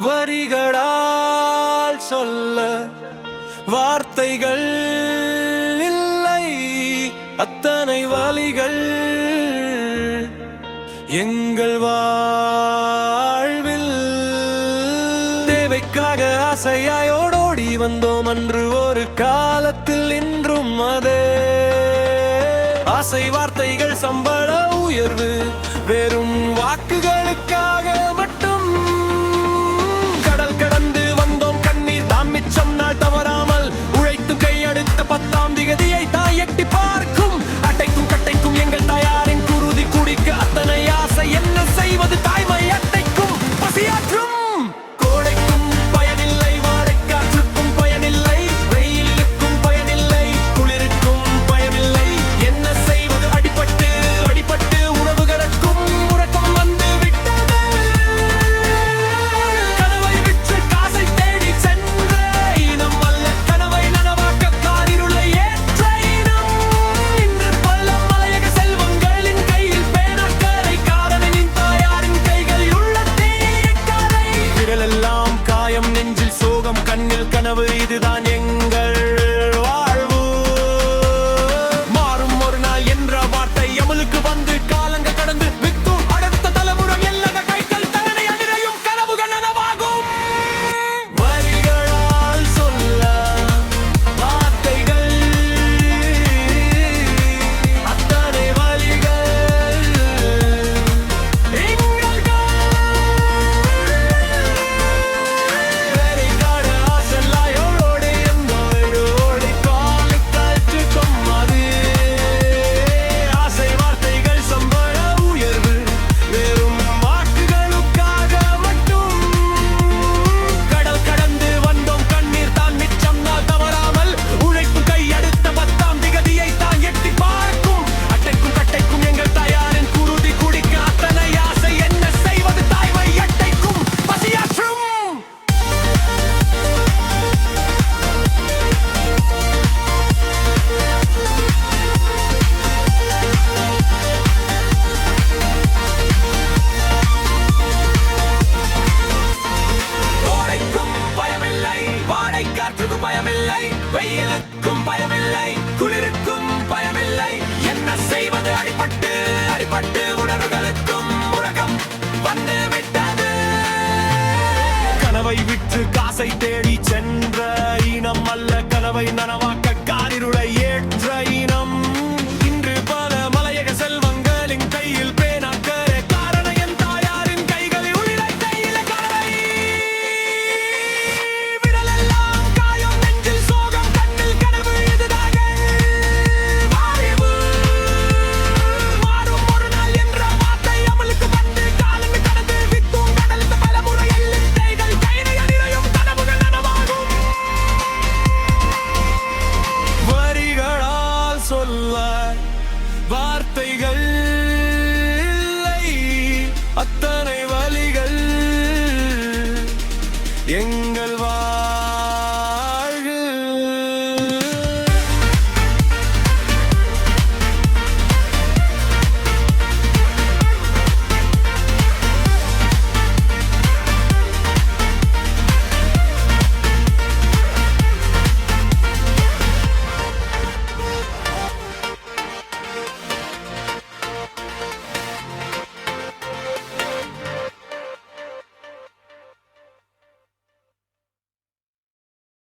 வரிகளால் சொல்ல வார்த்தைகள் இல்லை. அத்தனை வழிகள் எங்கள் வாழ்வில். தேவைக்காக ஆசையாயோடோடி வந்தோம் அன்று ஒரு காலத்தில் இன்றும் அதே. ஆசை வார்த்தைகள் சம்பள உயர்வு வெறும் கனவை விட்டு காசை தேடி சென்ற இனம் அல்ல கனவை நனவாக்க அத்தனை வழிகள் எங்க